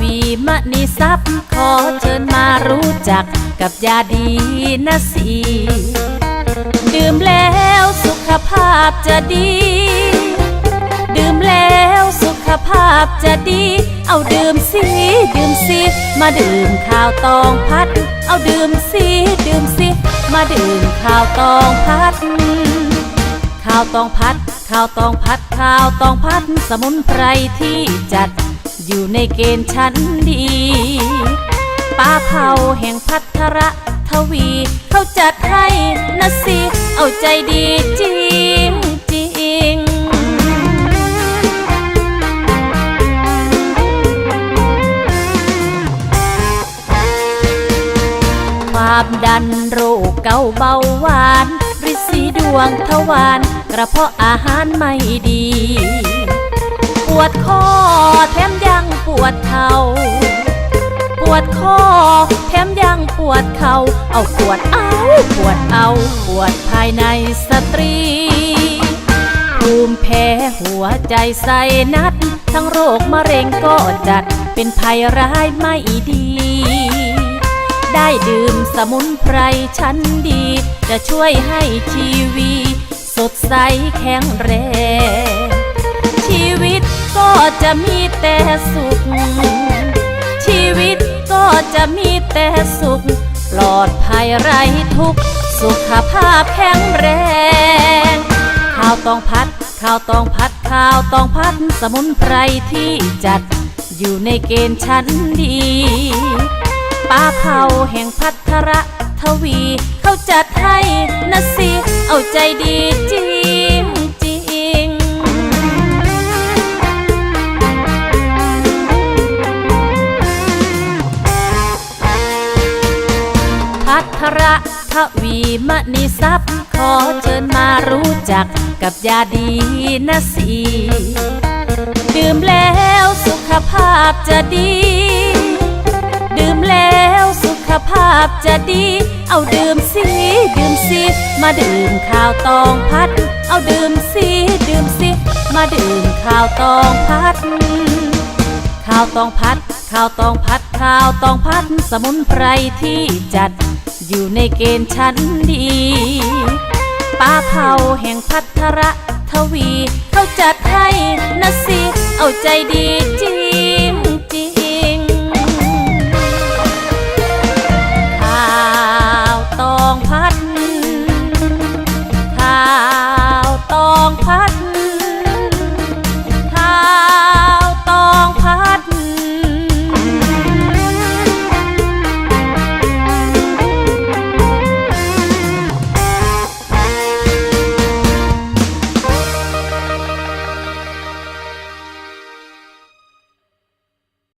วีมณีทรัพย์ขอเชิญมารู้จักกับยาดีนะสีดื่มแล้วสุขภาพจะดี ดื่มแล้วสุขภาพจะดี เอาดื่มสิดื่มสิมาดื่มข้าวตองพัด เอาดื่มสิดื่มสิมาดื่มข้าวตองพัด ข้าวตองพัด ข้าวตองพัด ข้าวตองพัด สมุนไพรที่จัด อยู่ในเกณฑ์ชั้นดีป้าเผาแห่งพัทระทวี เขาจัดให้นะสิ เอาใจดีจริงจริงความดันโรคเกาเบาหวานริดสีดวงทวารกระเพาะอาหารไม่ดี ปวดคอแถมย วดเข่าปวดคอแถมยังปวดเข่าเอาปวดเอาปวดเอาปวดภายในสตรีภูมิแพ้หัวใจใส่นัด ทั้งโรคมะเร็งก็จัดเป็นภัยร้ายไม่ดี ได้ดื่มสมุนไพรชั้นดี จะช่วยให้ชีวี สดใสแข็งแรงชีวิต ก็จะมีแต่สุข ชีวิตก็จะมีแต่สุข ปลอดภัยไร้ทุกข์สุขภาพแข็งแรง ข้าวตองพัด ข้าวตองพัด ข้าวตองพัด สมุนไพรที่จัดอยู่ในเกณฑ์ชั้นดีป้าเผาแห่งพัทระทวี เขาจัดให้นะสิ เอาใจดี พัทระทวีมณีทรัพย์ ขอเชิญมารู้จักกับยาดีนะสี ดื่มแล้วสุขภาพจะดี ดื่มแล้วสุขภาพจะดี เอาดื่มสิดื่มสิมาดื่มข้าวตองพัด เอาดื่มสิดื่มสิมาดื่มข้าวตองพัด ข้าวตองพัดข้าวตองพัดข้าวตองพัดสมุนไพรที่จัด อยู่ในเกณฑ์ชั้นดีป้าเผาแห่งพัทระทวี เขาจัดให้นะสิ เอาใจดีจริ